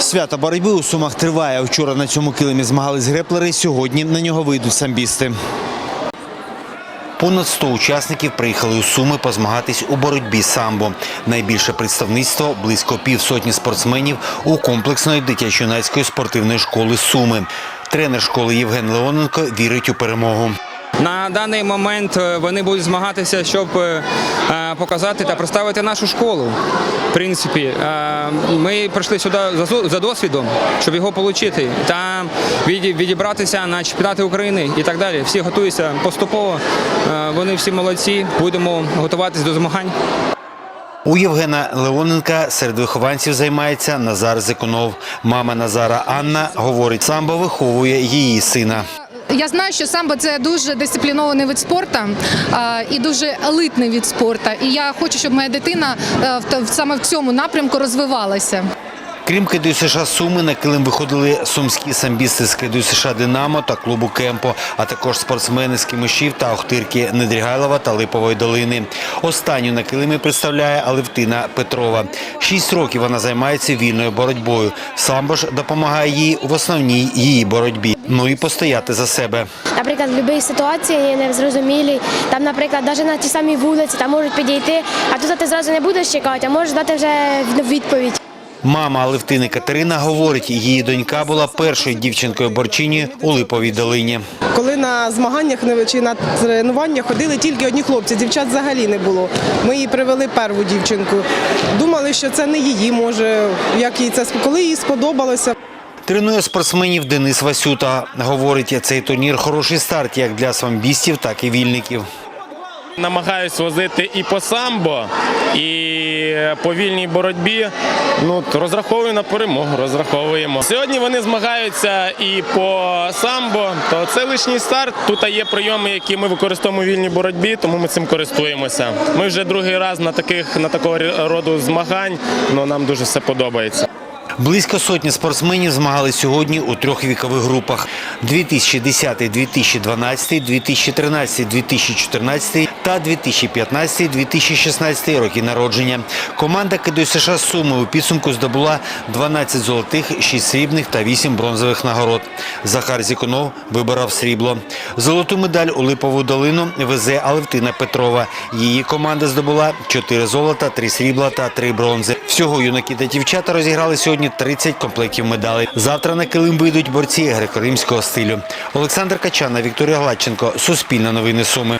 Свято боротьби у Сумах триває. Вчора на цьому килимі змагались греплери. Сьогодні на нього вийдуть самбісти. Понад 100 учасників приїхали у Суми позмагатись у боротьбі самбо. Найбільше представництво – близько півсотні спортсменів у комплексної дитячо-юнацької спортивної школи Суми. Тренер школи Євген Леоненко вірить у перемогу. На даний момент е, вони будуть змагатися, щоб е, е, показати та представити нашу школу. В принципі, ми прийшли сюди за досвідом, щоб його отримати, та відібратися на чемпіонати України і так далі. Всі готуються поступово. Вони всі молодці. Будемо готуватись до змагань. У Євгена Леоненка серед вихованців займається Назар Зикунов. Мама Назара Анна говорить, самбо виховує її сина. Я знаю, що самбо це дуже дисциплінований вид спорту і дуже елитний від спорту. І я хочу, щоб моя дитина е, саме в цьому напрямку розвивалася. Крім КДЮ США Суми, на килим виходили сумські самбісти з КДЮ США Динамо та клубу Кемпо, а також спортсмени з Кимишів та Охтирки Недрігайлова та Липової долини. Останню на килимі представляє Алевтина Петрова. Шість років вона займається вільною боротьбою. Самбо ж допомагає їй в основній її боротьбі. Ну і постояти за себе. Наприклад, в будь-якій ситуації незрозумілій, там, наприклад, навіть на ті самі вулиці там можуть підійти, а тут ти зразу не будеш чекати, а можеш дати вже відповідь. Мама Алевтини Катерина говорить, її донька була першою дівчинкою борчині у Липовій долині. Коли на змаганнях не- чи на тренування ходили тільки одні хлопці, дівчат взагалі не було. Ми їй привели перву дівчинку. Думали, що це не її, може, як їй це коли їй сподобалося. Тренує спортсменів Денис Васюта. Говорить, цей турнір хороший старт як для самбістів, так і вільників. Намагаюсь возити і по самбо, і по вільній боротьбі. Ну, розраховую на перемогу, розраховуємо. Сьогодні вони змагаються і по самбо, то це лишній старт. Тут є прийоми, які ми використовуємо у вільній боротьбі, тому ми цим користуємося. Ми вже другий раз на таких на такого роду змагань, але нам дуже все подобається. Близько сотні спортсменів змагали сьогодні у трьох вікових групах: 2010-2012, 2013-2014 та 2015-2016 роки народження. Команда КДЮ США Суми у підсумку здобула 12 золотих, 6 срібних та 8 бронзових нагород. Захар Зікунов вибирав срібло. Золоту медаль у Липову долину везе Алевтина Петрова. Її команда здобула 4 золота, 3 срібла та 3 бронзи. Всього юнаки та дівчата розіграли сьогодні 30 комплектів медалей. Завтра на килим вийдуть борці греко-римського стилю. Олександр Качана, Вікторія Гладченко. Суспільне новини Суми.